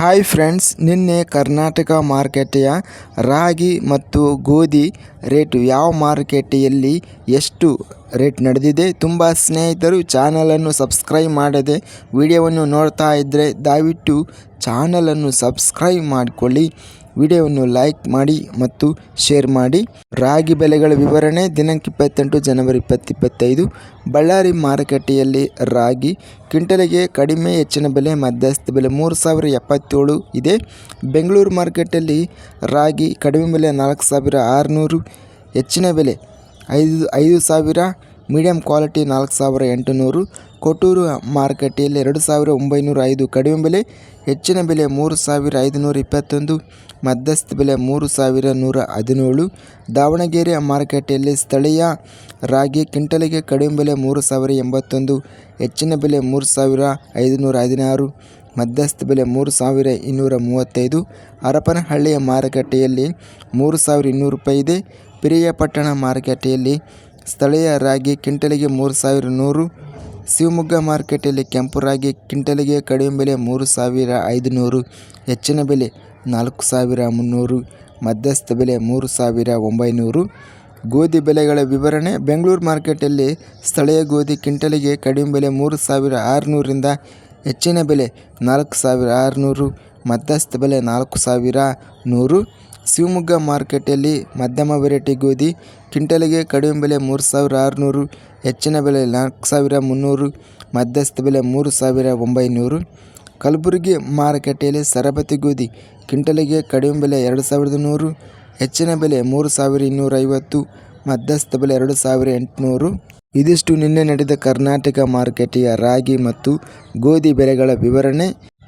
Hi friends ನಿನ್ನೆ ಕರ್ನಾಟಕ ಮಾರುಕಟ್ಟೆಯ ರಾಗಿ ಮತ್ತು ಗೋಧಿ ರೇಟ್ ಯಾವ ಮಾರುಕಟ್ಟೆಯಲ್ಲಿ ಎಷ್ಟು ರೇಟ್ ನಡೆದಿದೆ ತುಂಬ ಸ್ನೇಹಿತರು ಚಾನಲನ್ನು ಸಬ್ಸ್ಕ್ರೈಬ್ ಮಾಡದೆ ವಿಡಿಯೋವನ್ನು ನೋಡ್ತಾ ಇದ್ದರೆ ದಯವಿಟ್ಟು ಚಾನಲನ್ನು ಸಬ್ಸ್ಕ್ರೈಬ್ ಮಾಡಿಕೊಳ್ಳಿ. ವಿಡಿಯೋವನ್ನು ಲೈಕ್ ಮಾಡಿ ಮತ್ತು ಶೇರ್ ಮಾಡಿ. ರಾಗಿ ಬೆಲೆಗಳ ವಿವರಣೆ ದಿನಾಂಕ ಇಪ್ಪತ್ತೆಂಟು ಜನವರಿ ಇಪ್ಪತ್ತಿಪ್ಪತ್ತೈದು ಬಳ್ಳಾರಿ ಮಾರುಕಟ್ಟೆಯಲ್ಲಿ ರಾಗಿ ಕ್ವಿಂಟಲಿಗೆ ಕಡಿಮೆ ಹೆಚ್ಚಿನ ಬೆಲೆ ಮಧ್ಯಸ್ಥ ಬೆಲೆ ಮೂರು ಸಾವಿರ ಎಪ್ಪತ್ತೇಳು ಇದೆ. ಬೆಂಗಳೂರು ಮಾರ್ಕೆಟಲ್ಲಿ ರಾಗಿ ಕಡಿಮೆ ಬೆಲೆ ನಾಲ್ಕು ಸಾವಿರ ಆರುನೂರು, ಹೆಚ್ಚಿನ ಬೆಲೆ ಐದು ಐದು ಸಾವಿರ ಮೀಡಿಯಮ್ ಕ್ವಾಲಿಟಿ ನಾಲ್ಕು ಸಾವಿರ ಎಂಟುನೂರು, ಕೊಟ್ಟೂರು ಮಾರುಕಟ್ಟೆಯಲ್ಲಿ ಎರಡು ಸಾವಿರ ಒಂಬೈನೂರ ಐದು, ಕಡಿಮೆ ಬೆಲೆ, ಹೆಚ್ಚಿನ ಬೆಲೆ ಮೂರು ಸಾವಿರ ಐದುನೂರ ಇಪ್ಪತ್ತೊಂದು, ಮಧ್ಯಸ್ಥ ಬೆಲೆ ಮೂರು ಸಾವಿರ ನೂರ ಹದಿನೇಳು. ದಾವಣಗೆರೆ ಮಾರುಕಟ್ಟೆಯಲ್ಲಿ ಸ್ಥಳೀಯ ರಾಗಿ ಕ್ವಿಂಟಲಿಗೆ ಕಡಿಮೆ ಬೆಲೆ ಮೂರು ಸಾವಿರ ಎಂಬತ್ತೊಂದು, ಹೆಚ್ಚಿನ ಬೆಲೆ ಮೂರು ಸಾವಿರ ಐದುನೂರ ಹದಿನಾರು, ಮಧ್ಯಸ್ಥ ಬೆಲೆ ಮೂರು ಸಾವಿರ ಇನ್ನೂರ ಮೂವತ್ತೈದು. ಹರಪನಹಳ್ಳಿಯ ಮಾರುಕಟ್ಟೆಯಲ್ಲಿ ಮೂರು ಸಾವಿರ ಇನ್ನೂರು ರೂಪಾಯಿ ಇದೆ. ಪಿರಿಯಾಪಟ್ಟಣ ಮಾರುಕಟ್ಟೆಯಲ್ಲಿ ಸ್ಥಳೀಯ ರಾಗಿ ಕ್ವಿಂಟಲಿಗೆ ಮೂರು ಸಾವಿರ ನೂರು, ಶಿವಮೊಗ್ಗ ಮಾರುಕಟ್ಟೆಯಲ್ಲಿ ಕೆಂಪು ರಾಗಿ ಕ್ವಿಂಟಲಿಗೆ ಕಡಿಮೆ ಬೆಲೆ ಮೂರು ಸಾವಿರ ಐದುನೂರು, ಹೆಚ್ಚಿನ ಬೆಲೆ ನಾಲ್ಕು ಸಾವಿರ ಮುನ್ನೂರು, ಮಧ್ಯಸ್ಥ ಬೆಲೆ ಮೂರು ಸಾವಿರ ಒಂಬೈನೂರು. ಗೋಧಿ ಬೆಲೆಗಳ ವಿವರಣೆ ಬೆಂಗಳೂರು ಮಾರ್ಕೆಟಲ್ಲಿ ಸ್ಥಳೀಯ ಗೋಧಿ ಕ್ವಿಂಟಲಿಗೆ ಕಡಿಮೆ ಬೆಲೆ ಮೂರು ಸಾವಿರ ಆರುನೂರಿಂದ ಹೆಚ್ಚಿನ ಬೆಲೆ ನಾಲ್ಕು ಸಾವಿರ ಆರುನೂರು ಮಧ್ಯಸ್ಥ ಬೆಲೆ ನಾಲ್ಕು ಸಾವಿರ ನೂರು. ಶಿವಮೊಗ್ಗ ಮಾರ್ಕೆಟಲ್ಲಿ ಮಧ್ಯಮ ವೆರೈಟಿ ಗೋಧಿ, ಕ್ವಿಂಟಲಿಗೆ ಕಡಿಮೆ ಬೆಲೆ ಮೂರು ಸಾವಿರ ಆರುನೂರು, ಹೆಚ್ಚಿನ ಬೆಲೆ ನಾಲ್ಕು ಸಾವಿರ ಮುನ್ನೂರು, ಮಧ್ಯಸ್ಥ ಬೆಲೆ ಮೂರು ಸಾವಿರ ಒಂಬೈನೂರು. ಕಲಬುರಗಿ ಮಾರುಕಟ್ಟೆಯಲ್ಲಿ ಸರಬತಿ ಗೋಧಿ, ಕ್ವಿಂಟಲಿಗೆ ಕಡಿಮೆ ಬೆಲೆ ಎರಡು ಸಾವಿರದ ನೂರು, ಹೆಚ್ಚಿನ ಬೆಲೆ ಮೂರು ಸಾವಿರ ಇನ್ನೂರ ಐವತ್ತು, ಮಧ್ಯಸ್ಥ ಬೆಲೆ ಎರಡು ಸಾವಿರ ಎಂಟುನೂರು. ಇದಿಷ್ಟು ನಿನ್ನೆ ನಡೆದ ಕರ್ನಾಟಕ ಮಾರುಕಟ್ಟೆಯ ರಾಗಿ ಮತ್ತು ಗೋಧಿ ಬೆಲೆಗಳ ವಿವರಣೆ.